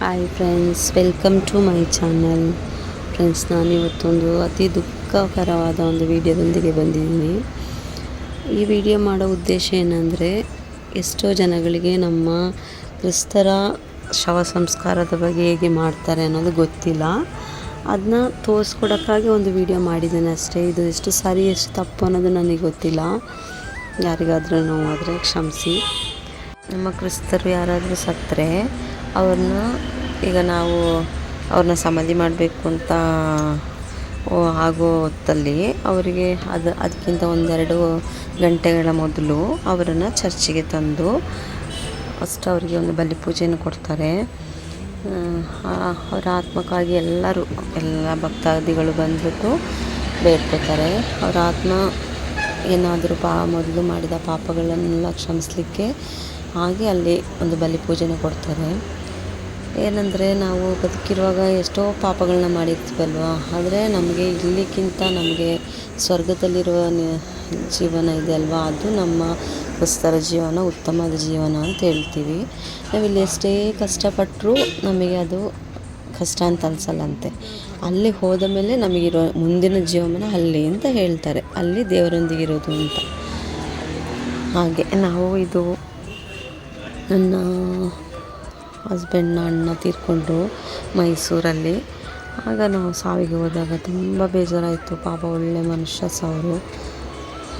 Hi friends welcome to my channel friends ನಾನು ಇವತ್ತೊಂದು ಅತಿ ದುಃಖಕರವಾದ ಒಂದು ವಿಡಿಯೋದೊಂದಿಗೆ ಬಂದಿದ್ದೀನಿ. ಈ ವಿಡಿಯೋ ಮಾಡೋ ಉದ್ದೇಶ ಏನಂದರೆ, ಎಷ್ಟೋ ಜನಗಳಿಗೆ ನಮ್ಮ ಕ್ರಿಸ್ತರ ಶವ ಸಂಸ್ಕಾರದ ಬಗ್ಗೆ ಹೇಗೆ ಮಾಡ್ತಾರೆ ಅನ್ನೋದು ಗೊತ್ತಿಲ್ಲ. ಅದನ್ನ ತೋರಿಸ್ಕೊಡೋಕ್ಕಾಗಿ ಒಂದು ವಿಡಿಯೋ ಮಾಡಿದ್ದೇನೆ ಅಷ್ಟೇ. ಇದು ಎಷ್ಟು ಸರಿ, ಎಷ್ಟು ತಪ್ಪು ಅನ್ನೋದು ನನಗೆ ಗೊತ್ತಿಲ್ಲ. ಯಾರಿಗಾದರೂ ನೋವಾದರೆ ಕ್ಷಮಿಸಿ. ನಮ್ಮ ಕ್ರಿಸ್ತರು ಯಾರಾದರೂ ಸತ್ತರೆ ಅವ್ರನ್ನ ಈಗ ನಾವು ಅವ್ರನ್ನ ಸಮಾಧಿ ಮಾಡಬೇಕು ಅಂತ ಆಗೋ ಹೊತ್ತಲ್ಲಿ ಅವರಿಗೆ ಅದು, ಅದಕ್ಕಿಂತ ಒಂದೆರಡು ಗಂಟೆಗಳ ಮೊದಲು ಅವರನ್ನು ಚರ್ಚಿಗೆ ತಂದು ಫಸ್ಟ್ ಅವರಿಗೆ ಒಂದು ಬಲಿ ಪೂಜೆಯನ್ನು ಕೊಡ್ತಾರೆ. ಅವರ ಆತ್ಮಕ್ಕಾಗಿ ಎಲ್ಲರೂ, ಎಲ್ಲ ಭಕ್ತಾದಿಗಳು ಬಂದ್ಬಿಟ್ಟು ಬೇಡ್ಕೋತಾರೆ ಅವರ ಆತ್ಮ ಏನಾದರೂ ಪಾ ಮೊದಲು ಮಾಡಿದ ಪಾಪಗಳನ್ನೆಲ್ಲ ಕ್ಷಮಿಸಲಿಕ್ಕೆ ಹಾಗೆ ಅಲ್ಲಿ ಒಂದು ಬಲಿ ಪೂಜೆನ ಕೊಡ್ತಾರೆ. ಏನಂದರೆ ನಾವು ಬದುಕಿರುವಾಗ ಎಷ್ಟೋ ಪಾಪಗಳನ್ನ ಮಾಡಿರ್ತೀವಲ್ವ ಆದರೆ ನಮಗೆ ಇಲ್ಲಿಗಿಂತ ನಮಗೆ ಸ್ವರ್ಗದಲ್ಲಿರುವ ಜೀವನ ಇದೆ ಅಲ್ವಾ? ಅದು ನಮ್ಮ ಹೊಸ್ತರ ಜೀವನ, ಉತ್ತಮವಾದ ಜೀವನ ಅಂತ ಹೇಳ್ತೀವಿ. ನಾವಿಲ್ಲಿ ಎಷ್ಟೇ ಕಷ್ಟಪಟ್ಟರೂ ನಮಗೆ ಅದು ಕಷ್ಟ ಅಂತ ಅನ್ಸಲ್ಲಂತೆ. ಅಲ್ಲಿ ಹೋದ ಮೇಲೆ ನಮಗಿರೋ ಮುಂದಿನ ಜೀವನ ಅಲ್ಲಿ ಅಂತ ಹೇಳ್ತಾರೆ. ಅಲ್ಲಿ ದೇವರೊಂದಿಗಿರೋದು ಅಂತ. ಹಾಗೆ ನಾವು ಇದು ನನ್ನ ಹಸ್ಬೆಂಡ್ನ ಅಣ್ಣ ತೀರ್ಕೊಂಡ್ರು ಮೈಸೂರಲ್ಲಿ. ಆಗ ನಾವು ಸಾವಿಗೆ ಹೋದಾಗ ತುಂಬ ಬೇಜಾರಾಯಿತು. ಪಾಪ ಒಳ್ಳೆ ಮನುಷ್ಯ ಸಾವರು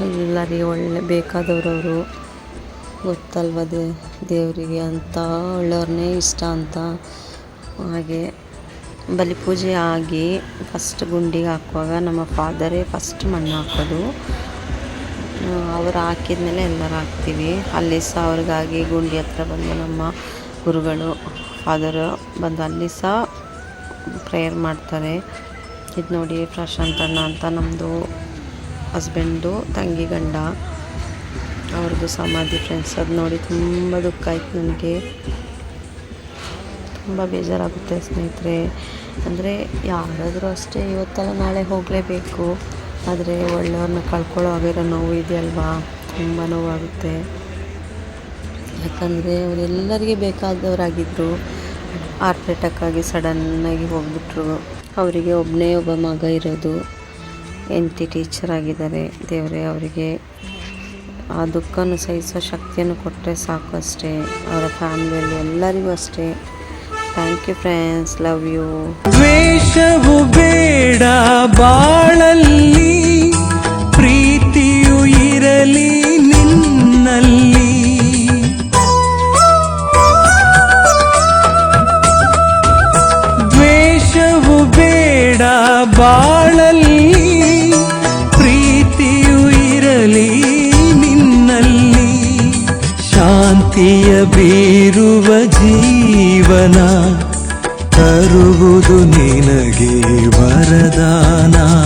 ಎಲ್ಲರಿಗೆ ಒಳ್ಳೆ ಬೇಕಾದವರವರು. ಗೊತ್ತಲ್ವ ದೇ, ದೇವರಿಗೆ ಅಂತ, ಒಳ್ಳೆಯವ್ರನ್ನೇ ಇಷ್ಟ ಅಂತ. ಹಾಗೆ ಬಲಿ ಪೂಜೆ ಆಗಿ ಫಸ್ಟ್ ಗುಂಡಿಗೆ ಹಾಕುವಾಗ ನಮ್ಮ ಫಾದರೇ ಫಸ್ಟ್ ಮಣ್ಣು ಹಾಕೋದು. ಅವ್ರು ಹಾಕಿದ್ಮೇಲೆ ಎಲ್ಲರೂ ಹಾಕ್ತೀವಿ. ಅಲ್ಲಿ ಸಹ ಅವ್ರಿಗಾಗಿ ಗುಂಡಿ ಹತ್ರ ಬಂದು ನಮ್ಮ ಗುರುಗಳು ಫಾದರು ಬಂದು ಅಲ್ಲಿ ಸಹ ಪ್ರೇಯರ್ ಮಾಡ್ತಾರೆ. ಇದು ನೋಡಿ ಪ್ರಶಾಂತ್ ಅಣ್ಣ ಅಂತ ನಮ್ಮದು ಹಸ್ಬೆಂಡು ತಂಗಿ ಗಂಡ. ಅವ್ರದ್ದು ಸಮಾಧಿ ಫ್ರೆಂಡ್ಸ್ ಅದು ನೋಡಿ ತುಂಬ ದುಃಖ ಆಯ್ತು ನನಗೆ. ತುಂಬ ಬೇಜಾರಾಗುತ್ತೆ ಸ್ನೇಹಿತರೆ. ಅಂದರೆ ಯಾರಾದರೂ ಅಷ್ಟೇ ಇವತ್ತಲ್ಲ ನಾಳೆ ಹೋಗಲೇಬೇಕು. ಆದರೆ ಒಳ್ಳೆಯವ್ರನ್ನ ಕಳ್ಕೊಳ್ಳೋ ಆಗಿರೋ ನೋವು ಇದೆಯಲ್ವಾ? ತುಂಬ ನೋವಾಗುತ್ತೆ. ಯಾಕಂದರೆ ಅವರೆಲ್ಲರಿಗೆ ಬೇಕಾದವರಾಗಿದ್ದರು ಹಾರ್ಟ್ ಅಟ್ಯಾಕ್ ಆಗಿ ಸಡನ್ನಾಗಿ ಹೋಗ್ಬಿಟ್ರು. ಅವರಿಗೆ ಒಬ್ಬನೇ ಒಬ್ಬ ಮಗ ಇರೋದು ಎಂಟಿ ಟೀಚರ್ ಆಗಿದ್ದಾರೆ. ದೇವರೇ, ಅವರಿಗೆ ಆ ದುಃಖನ ಸಹಿಸೋ ಶಕ್ತಿಯನ್ನು ಕೊಟ್ಟರೆ ಸಾಕು ಅಷ್ಟೇ. ಅವರ ಫ್ಯಾಮಿಲಿಯಲ್ಲಿ ಎಲ್ಲರಿಗೂ ಅಷ್ಟೇ. Thank you friends, love you. ದ್ವೇಷವು ಬೇಡ ಬಾಳಲ್ಲಿ ಬಾಳಲ್ಲಿ ಪ್ರೀತಿಯು ಇರಲಿ ನಿನ್ನಲ್ಲಿ. ಶಾಂತಿಯ ಬೀರುವ ಜೀವನ ತರುವುದು ನಿನಗೆ ವರದಾನ.